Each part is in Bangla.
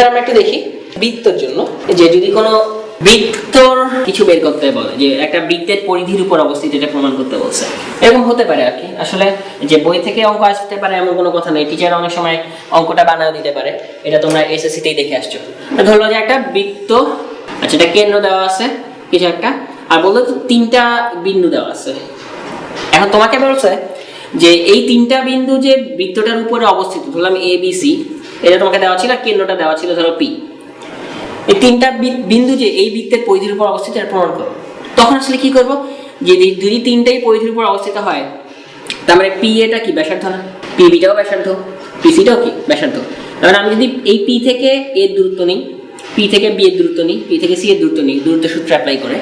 এবার আমরা একটু দেখি বৃত্তর জন্য। যে যদি কোনো বৃত্তর কিছু বের করতে বলে, যে একটা বৃত্তের পরিধির উপর অবস্থিত এটা প্রমাণ করতে বলছে। এরকম হতে পারে আর কি। আসলে যে বই থেকে অঙ্ক আসতে পারে এমন কোনো কথা নেই। টিচার অনেক সময় অঙ্কটা বানাও দিতে পারে। এটা তোমরা এসএসসি তেই দেখে আসছো। ধরলো যে একটা বৃত্ত আচ্ছা এটা কেন্দ্র দেওয়া আছে, কিছু একটা। আর বলল তো তিনটা বিন্দু দেওয়া আছে। এখন তোমাকে বলছে যে এই তিনটা বিন্দু যে বৃত্তটার উপরে অবস্থিত, ধরলাম এ বি সি এটা তোমাকে দেওয়া ছিল আর কেন্দ্রটা দেওয়া ছিল ধরো পি এই তিনটা বিন্দু যে এই বৃত্তের পরিধির উপর অবস্থিত, এটা প্রমাণ করো। তখন আসলে কি করব? যদি- যদি তিনটাই পরিধির উপর অবস্থিত হয়, তার মানে পি এটা কি? ব্যাসার্ধ না? পি বিটাও ব্যাসার্ধ পি সিটাও কি? ব্যাসার্ধ। তার মানে আমি যদি এই পি থেকে এর দূরত্ব নিই পি থেকে বি এর দূরত্ব নিই পি থেকে সি এর দূরত্ব নিই, দূরত্ব সূত্র অ্যাপ্লাই করে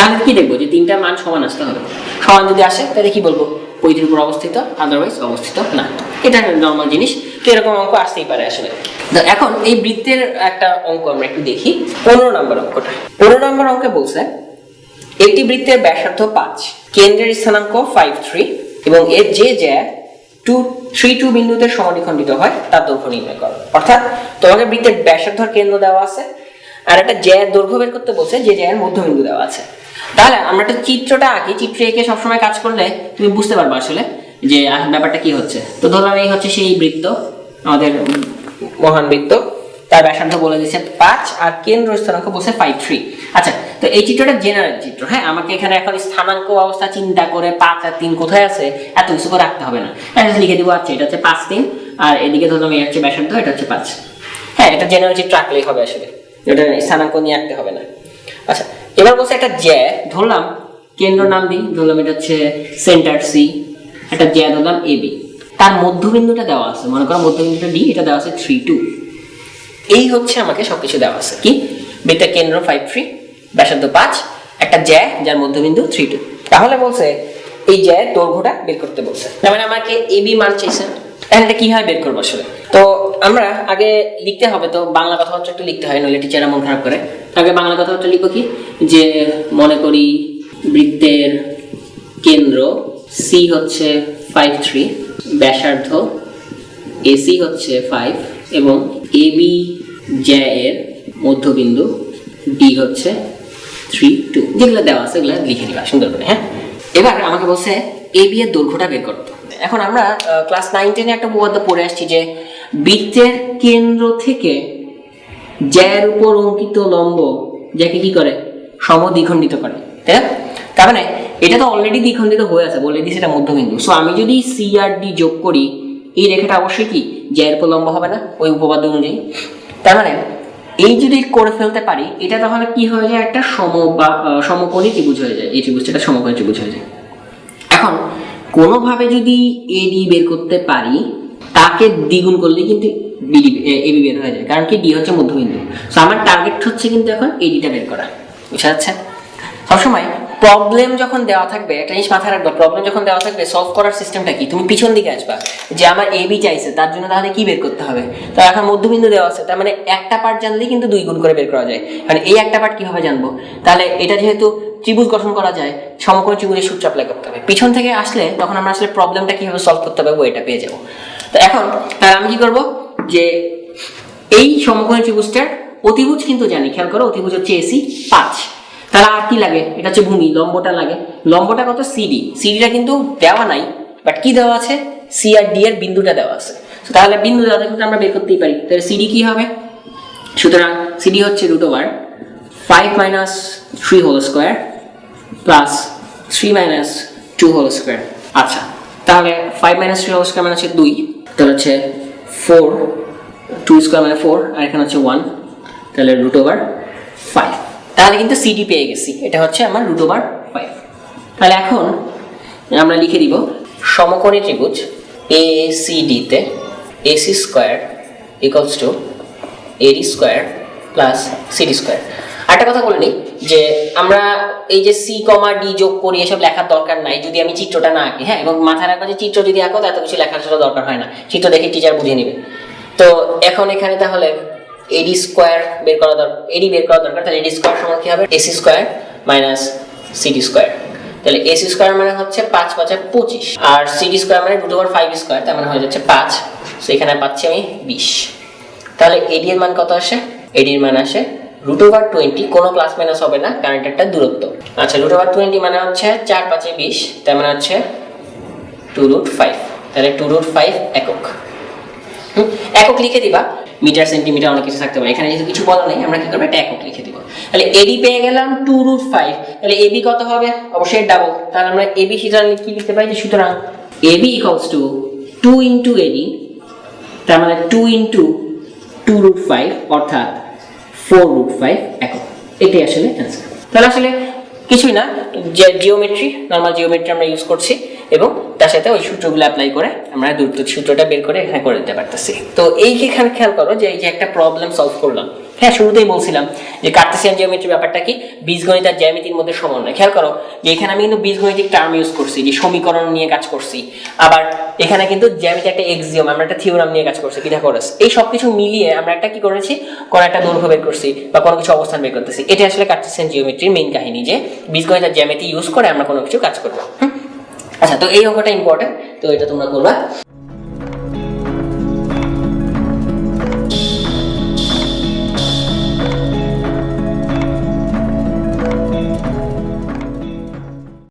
তাহলে কি দেখব যে তিনটা মান সমান আসতে হবে? সমান যদি আসে, তাহলে কি বলব? পরিধির উপর অবস্থিত আদারওয়াইজ অবস্থিত না। এটা একটা নর্মাল জিনিস, তো এরকম অঙ্ক আসতেই পারে আসলে। এখন এই বৃত্তের একটা অঙ্ক আমরা একটু দেখি। পনেরো নম্বর অঙ্কটা। পনেরো নম্বর অঙ্কে বলছে, একটি বৃত্তের ব্যাসার্ধ পাঁচ, কেন্দ্রের স্থানাঙ্ক ফাইভ থ্রি এবং এর যে জ্যা টু থ্রি টু বিন্দুতে সমদ্বিখণ্ডিত হয়, তার দৈর্ঘ্য নির্ণয় করো। অর্থাৎ তোমাকে বৃত্তের ব্যাসার্ধ কেন্দ্র দেওয়া আছে আর একটা জ্যার দৈর্ঘ্য বের করতে বলছে, যে জ্যার মধ্যবিন্দু দেওয়া আছে। তাহলে আমরা একটা চিত্রটা আঁকি, চিত্র এঁকে সবসময় কাজ করলে তুমি বুঝতে পারবে আসলে যে ব্যাপারটা কি হচ্ছে। তো ধরলাম এই হচ্ছে সেই বৃত্ত, আমাদের মহান বৃত্ত। তার ব্যাসার্ধ বলে দিচ্ছে পাঁচ, আর কেন্দ্র স্থানাঙ্ক বলছে ফাইভ থ্রি আচ্ছা তো এই চিত্রটা জেনারেল চিত্র হ্যাঁ? আমাকে এখানে এখন স্থানাঙ্ক অবস্থা চিন্তা করে পাঁচ আর তিন কোথায় আছে, এত কিছু করে রাখতে হবে না। লিখে দিব আচ্ছা এটা হচ্ছে পাঁচ তিন, আর এদিকে ধরলাম এই হচ্ছে ব্যাসার্ধ, এটা হচ্ছে পাঁচ। হ্যাঁ এটা জেনারেল চিত্র আঁকলেই হবে আসলে। এটা স্থানাঙ্ক নিয়ে আঁকতে হবে না। আচ্ছা এবার বলছে একটা জ্যা, ধরলাম, কেন্দ্র নাম দিই, ধরলাম এটা হচ্ছে সেন্টার সি একটা জ্যা ধরলাম এ বি তার মধ্যবিন্দুটা দেওয়া আছে, মনে করো মধ্যবিন্দুটা ডি এটা দেওয়া আছে থ্রি টু এই হচ্ছে আমাকে সবকিছু দেওয়া আছে, কি? বৃত্তের কেন্দ্র ফাইভ থ্রি ব্যাসার্ধ পাঁচ, একটা জ্যা যার মধ্যবিন্দু থ্রি টু তাহলে বলছে, এই জ্যার দৈর্ঘ্যটা বের করতে বলছে। তার মানে আমাকে এ বি মান চাইছে। এখন এটা কীভাবে বের করব আসলে। আমরা আগে লিখতে হবে তো, বাংলা কথাবার্তা একটু লিখতে হয়, নইলে টিচাররা মন খারাপ করে। আগে বাংলা কথাবার্তা লিখব কি? যে মনে করি বৃত্তের কেন্দ্র সি হচ্ছে ফাইভ থ্রি ব্যাসার্ধ এসি হচ্ছে ফাইভ এবং এ বি জ্যা এর মধ্যবিন্দু ডি হচ্ছে থ্রি টু যেগুলো দেওয়া আছে, এগুলো লিখে দিবা সুন্দর করে হ্যাঁ? এবার আমাকে বলছে এ বি এর দৈর্ঘ্যটা বের করতে এখন আমরা ক্লাস নাইন টেনে একটা উপপাদ্য পড়ে আসছি যে বৃত্তের কেন্দ্র থেকে জ্যার উপর অঙ্কিত লম্ব যাকে কি করে? সমদ্বিখণ্ডিত করে, তাই তার মানে এটা তো অলরেডি দ্বিখণ্ডিত হয়ে আছে বলে দিয়েছে এটা মধ্যবিন্দু। সো আমি যদি সি আর ডি যোগ করি, এই রেখাটা অবশ্যই কি? জ্যার উপর লম্ব হবে না, ওই উপপাদ্য অনুযায়ী। তার মানে এই যদি করে ফেলতে পারি, এটা তাহলে কি হয়ে যায়? একটা সম বা সমকোণী ত্রিভুজ হয়ে যায়, এই ত্রিভুজটা সমকোণী ত্রিভুজ হয়ে যায়। এখন, কোনোভাবে যদি এডি বের করতে পারি তাকে দ্বিগুণ করলে কিন্তু বিডি এবি বের হয়ে যায়। কারণ কি? ডি হচ্ছে মধ্যবিন্দু। সো আমার টার্গেট হচ্ছে কিন্তু এখন এডিটা বের করা। বুঝা যাচ্ছে? সবসময় প্রবলেম যখন দেওয়া থাকবে, একটা জিনিস মাথায় রাখবে প্রবলেম যখন দেওয়া থাকবে সলভ করার সিস্টেমটা কি? তুমি পিছন দিকে আসবা। যে আমার এ বি চাইছে, তার জন্য তাহলে কি বের করতে হবে? তো এখন মধ্যবিন্দু দেওয়া আছে, তার মানে একটা পার্ট জানলেই কিন্তু দুই গুণ করে বের করা যায়। কারণ এই একটা পার্ট কীভাবে জানব? তাহলে এটা যেহেতু ত্রিভুজ গঠন করা যায়, সমকোণ ত্রিভুজের সূত্র অ্যাপ্লাই করতে হবে। পিছন থেকে আসলে, তখন আমরা আসলে প্রবলেমটা কীভাবে সলভ করতে হবে এটা পেয়ে যাব। তো এখন, তাহলে আমি কি করব? যে এই সমকোণ ত্রিভুজটার অতিভুজ কিন্তু জানি, খেয়াল করো, অতিভুজ হচ্ছে এসি পাঁচ। তাহলে আর কি লাগে? এটা হচ্ছে ভূমি, লম্বটা লাগে। লম্বটা কত? সিডি সিডিটা কিন্তু দেওয়া নাই বাট কি দেওয়া আছে? সি আর ডি এর বিন্দুটা দেওয়া আছে। তাহলে বিন্দু দেওয়া থাকলে আমরা বের করতেই পারি। তাহলে সিডি কি হবে? সুতরাং সিডি হচ্ছে root over five minus three whole square plus three minus two whole square আচ্ছা তাহলে five minus three whole square মানে হচ্ছে দুই। তাহলে হচ্ছে ফোর টু স্কোয়ার মানে ফোর আর এখানে হচ্ছে ওয়ান তাহলে রুট ওভার ফাইভ তাহলে কিন্তু সিডি পেয়ে গেছি, এটা হচ্ছে আমার রুট ওভার ফাইভ তাহলে এখন আমরা লিখে দিব সমকোণী ত্রিভুজ এ সি ডিতে AC square equals to AD square plus CD square আরেকটা কথা বলে নিই যে আমরা এই যে সি কমা ডি যোগ করি, এসব লেখার দরকার নাই, যদি আমি চিত্রটা না আঁকি হ্যাঁ? এবং মাথায় রাখব যে চিত্র যদি আঁকো এত কিছু লেখার সেটা দরকার হয় না। চিত্র দেখে টিচার বুঝে নেবে। তো এখন এখানে তাহলে এডি স্কোয়ার বের করা দরকার এডি বের করা দরকার। তাহলে এডি স্কোয়ার সমান কি হবে? AC square minus CD square তাহলে এসি স্কোয়ার মানে হচ্ছে পাঁচ পাঁচে পঁচিশ। আর সিডি স্কোয়ার মানে রুট ওভার ফাইভ স্কোয়ার তার মানে হয়ে যাচ্ছে পাঁচ। তো এখানে পাচ্ছি আমি বিশ। তাহলে এডি এর মান কত আসে? এডি এর মান আসে রুট ওভার টোয়েন্টি কোনো প্লাস মাইনাস হবে না কারণ এটা একটা দূরত্ব। আচ্ছা রুট ওভার টোয়েন্টি মানে হচ্ছে চার পাঁচে বিশ, তার মানে হচ্ছে টু রুট ফাইভ তাহলে টু রুট ফাইভ একক। একক লিখে দিবা। মিটার, সেন্টিমিটার অনেক কিছু থাকতে পারে। এখানে যেহেতু কিছু বলা নেই, আমরা কি করব? একটা একক লিখে দিব। তাহলে এডি পেয়ে গেলাম টু রুট ফাইভ তাহলে এবি কত হবে? অবশ্যই ডাবল তাহলে আমরা এবি সুতরাং কি লিখতে পারি? যে সুতরাং AB equals to two into AD তার মানে two into two root five অর্থাৎ ফোর রুট ফাইভ একক। এটাই আসলে অ্যান্সার তাহলে আসলে কিছুই না, যে জিওমেট্রি নর্মাল জিওমেট্রি আমরা ইউজ করছি এবং তার সাথে ওই সূত্রগুলো অ্যাপ্লাই করে আমরা দূরত্ব সূত্রটা বের করে এখানে করে দিতে পারতেছি। তো এই যে খেয়াল করো যে এই যে একটা প্রবলেম সলভ করলাম হ্যাঁ শুরুতেই বলছিলাম যে কার্তেসিয়ান জিওমেট্রি ব্যাপারটা কি? বীজগণিত আর জ্যামিতির মধ্যে সমন্বয় খেয়াল করো যে এখানে আমি কিন্তু বীজগণিতিক টার্ম ইউজ করছি, যে সমীকরণ নিয়ে কাজ করছি। আবার এখানে কিন্তু জ্যামিতি একটা এক্সিওম আমরা একটা থিওরাম নিয়ে কাজ করছি পিথাগোরাস এই সব কিছু মিলিয়ে আমরা একটা কি করেছি? কোনো একটা দৈর্ঘ্য বের করছি বা কোনো কিছু অবস্থান বের করতেছি। এটা আসলে কার্তেসিয়ান জিওমেট্রির মেইন কাহিনী যে বীজগণিত আর জ্যামিতি ইউজ করে আমরা কোনো কিছু কাজ করব। আচ্ছা তো এই অঙ্কটা ইম্পর্টেন্ট তো এটা তোমরা করবা।